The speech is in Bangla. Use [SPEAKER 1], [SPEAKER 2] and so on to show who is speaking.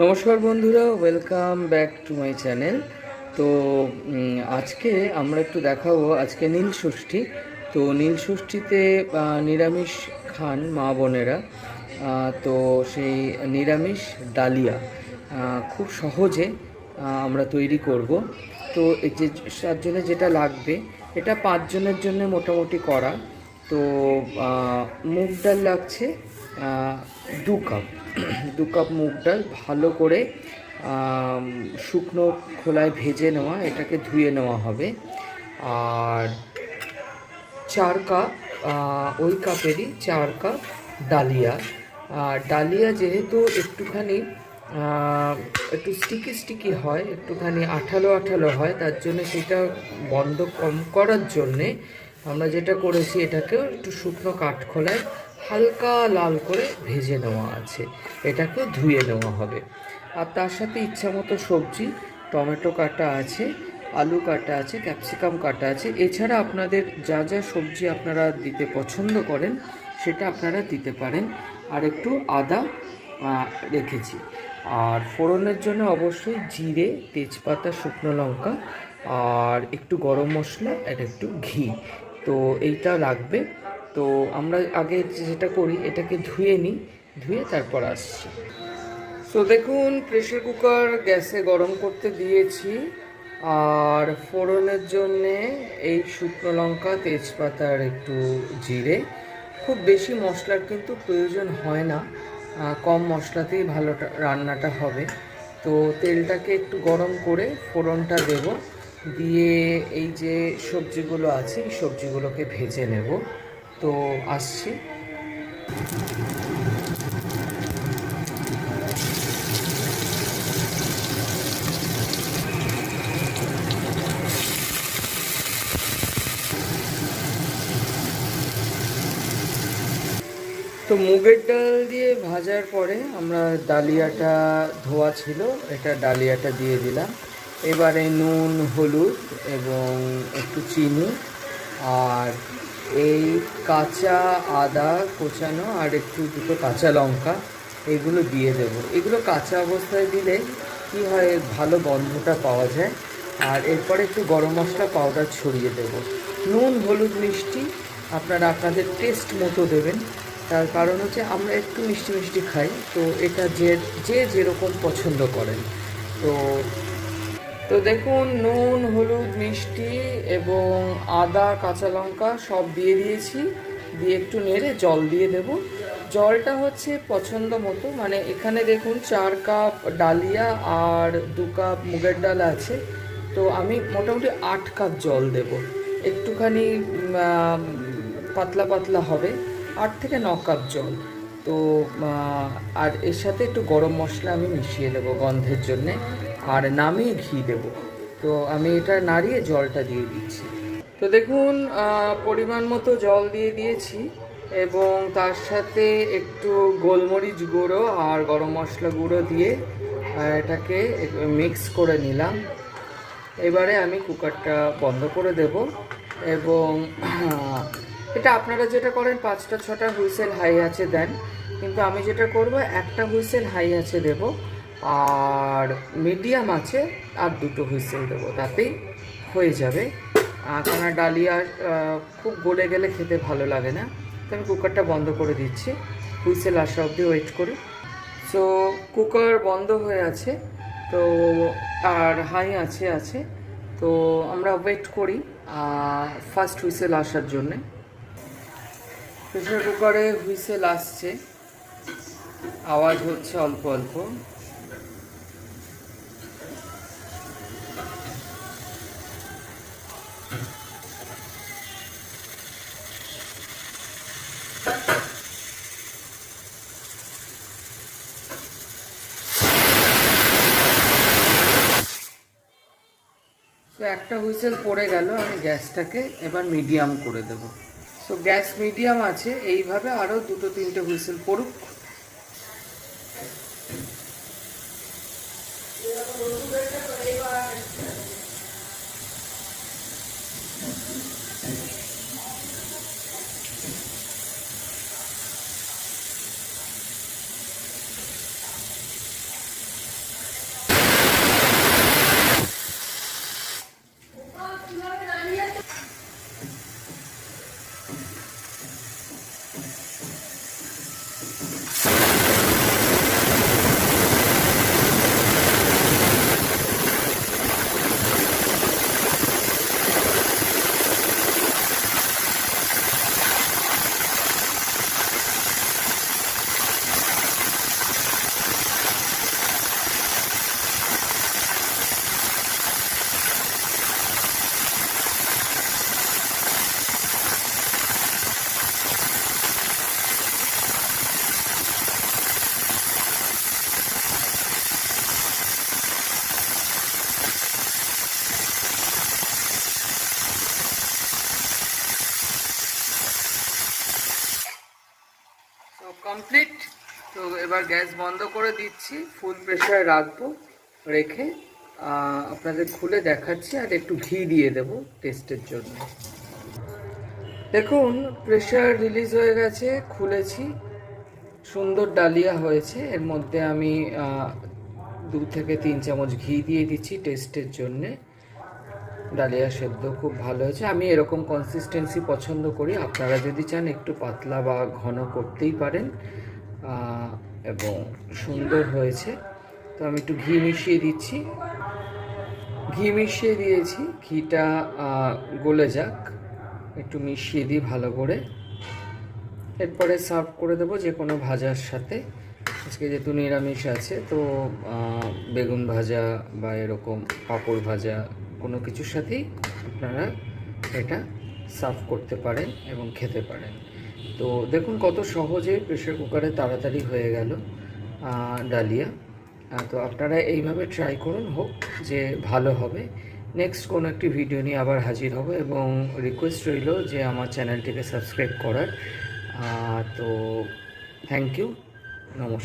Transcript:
[SPEAKER 1] নমস্কার বন্ধুরা welcome back to my channel তো আজকে আমরা একটু দেখাবো, আজকে নীল ষষ্ঠী। তো, নীল ষষ্ঠীতে নিরামিষ খান মা বোনেরা। তো, সেই নিরামিষ ডালিয়া খুব সহজে আমরা তৈরি করব। তো যে তার জন্য যেটা লাগবে, এটা পাঁচজনের জন্য মোটামুটি করা। তো মুগ ডাল লাগছে দু কাপ দু কাপ মুগ ডাল ভালো করে শুকনো খোলায় ভেজে নেওয়া, এটাকে ধুয়ে নেওয়া হবে। আর চার কাপ ওই কাপেরই চার কাপ ডালিয়া। আর ডালিয়া যেহেতু একটুখানি একটু স্টিকি স্টিকি হয়, একটুখানি আঠালো আঠালো হয়, তার জন্য সেটা বন্ধ কম করার জন্যে আমরা যেটা করেছি, এটাকেও একটু শুকনো কাঠখোলায় হালকা লাল করে ভেজে নেওয়া আছে। এটাকে ধুয়ে নেওয়া হবে। আর তার সাথে ইচ্ছা মতো সবজি, টমেটো কাটা আছে, আলু কাটা আছে, ক্যাপসিকাম কাটা আছে। এছাড়া আপনাদের যা যা সবজি আপনারা দিতে পছন্দ করেন, সেটা আপনারা দিতে পারেন। আর একটু আদা রেখেছি। আর ফোড়নের জন্য অবশ্যই জিরে, তেজপাতা, শুকনো লঙ্কা, আর একটু গরম মশলা, আর একটু ঘি। তো এইটা লাগবে। তো আমরা আগে যেটা করি, এটাকে ধুয়ে নিই, ধুয়ে তারপর আসছি। তো দেখুন প্রেশার কুকার গ্যাসে গরম করতে দিয়েছি, আর ফোড়নের জন্যে এই শুকনো লঙ্কা তেজপাতা আর একটু জিরে। খুব বেশি মশলার কিন্তু প্রয়োজন হয় না কম মশলাতেই ভালো রান্নাটা হবে। তো তেলটাকে একটু গরম করে ফোড়নটা দেব, দিয়ে এই যে সবজিগুলো আছে, এই সবজিগুলোকে ভেজে নেব। তো আসছি। তো মুগের ডাল দিয়ে ভাজার পরে আমরা ডালিয়াটা, ধোয়া ছিল, এটা ডালিয়াটা দিয়ে দিলাম। এবারে নুন, হলুদ এবং একটু চিনি আর এই কাঁচা, আদা কোচানো আর একটু দুটো কাঁচা লঙ্কা এগুলো দিয়ে দেবো। এগুলো কাঁচা অবস্থায় দিলে কি হয়, ভালো গন্ধটা পাওয়া যায়। আর এরপরে একটু গরম মশলা পাউডার ছড়িয়ে দেবো। নুন, হলুদ, মিষ্টি আপনারা আপনাদের টেস্ট মতো দেবেন। তার কারণ হচ্ছে আমরা একটু মিষ্টি মিষ্টি খাই, তো এটা যে যে যেরকম পছন্দ করেন। তো তো দেখুন, নুন, হলুদ, মিষ্টি এবং আদা, কাঁচা লঙ্কা সব দিয়ে দিয়েছি। দিয়ে একটু নেড়ে জল দিয়ে দেব। জলটা হচ্ছে পছন্দ মতো। মানে এখানে দেখুন, চার কাপ ডালিয়া আর দু কাপ মুগের ডাল আছে। তো আমি মোটামুটি আট কাপ জল দেব। একটুখানি পাতলা পাতলা হবে। আট থেকে ন কাপ জল। তো আর এর সাথে একটু গরম মশলা আমি মিশিয়ে দেবো গন্ধের জন্যে। আর নামিয়ে ঘি দেবো। তো আমি এটা নাড়িয়ে জলটা দিয়ে দিচ্ছি। তো দেখুন পরিমাণ মতো জল দিয়ে দিয়েছি এবং তার সাথে একটু গোলমরিচ গুঁড়ো আর গরম মশলা গুঁড়ো দিয়ে এটাকে মিক্স করে নিলাম। এবারে আমি কুকারটা বন্ধ করে দেব এবং এটা আপনারা যেটা করেন, পাঁচটা ছটা হুইসেল হাই আছে দেন। কিন্তু আমি যেটা করব, একটা হুইসেল হাই আছে দেব। আর মিডিয়াম আছে, আর দুটো হুইসেল দেবো, তাতেই হয়ে যাবে। কেননা ডালিয়া খুব গলে গেলে খেতে ভালো লাগে না, তো আমি কুকারটা বন্ধ করে দিচ্ছি। হুইসেল আসা অবধি ওয়েট করি। সো কুকার বন্ধ হয়ে আছে, তো আর হাই আছে আছে। তো আমরা ওয়েট করি ফার্স্ট হুইসেল আসার জন্যে। প্রেশার কুকারে হুইসেল আসছে। আওয়াজ হচ্ছে অল্প অল্প। তো একটা হুইসেল পড়ে গেল, আমি গ্যাসটাকে এবার মিডিয়াম করে দেব। সো গ্যাস মিডিয়াম আছে, এইভাবে আরও দুটো তিনটে হুইসেল পড়ুক। এবার গ্যাস বন্ধ করে দিচ্ছি ফুল প্রেশারে রাখব, রেখে আপনাদের খুলে দেখাচ্ছি আর একটু ঘি দিয়ে দেব টেস্টের জন্য। দেখুন প্রেশার রিলিজ হয়ে গেছে, খুলেছি। সুন্দর ডালিয়া হয়েছে, এর মধ্যে আমি দু থেকে তিন চামচ ঘি দিয়ে দিচ্ছি টেস্টের জন্যে। ডালিয়া সেদ্ধ খুব ভালো হয়েছে। আমি এরকম কনসিস্টেন্সি পছন্দ করি। আপনারা যদি চান একটু পাতলা বা ঘন করতেই পারেন এবং সুন্দর হয়েছে। তো আমি একটু ঘি মিশিয়ে দিচ্ছি। ঘি মিশিয়ে দিয়েছি। ঘিটা গলে যাক। একটু মিশিয়ে দিই ভালো করে। এরপরে সার্ভ করে দেবো যে কোনো ভাজার সাথে। আজকে যেহেতু নিরামিষ আছে, তো বেগুন ভাজা বা এরকম পাঁপড় ভাজা কোনো কিছুর সাথেই আপনারা এটা সার্ভ করতে পারেন এবং খেতে পারেন। তো দেখুন কত সহজে প্রেশার কুকারে তাড়াতাড়ি হয়ে গেল ডালিয়া। তো আপনারা এইভাবে ট্রাই করুন, হোক যে ভালো হবে। নেক্সট কোনো একটি ভিডিও নিয়ে আবার হাজির হব এবং রিকোয়েস্ট রইল যে আমার চ্যানেলটিকে সাবস্ক্রাইব করার। তো থ্যাংক ইউ নমস্কার।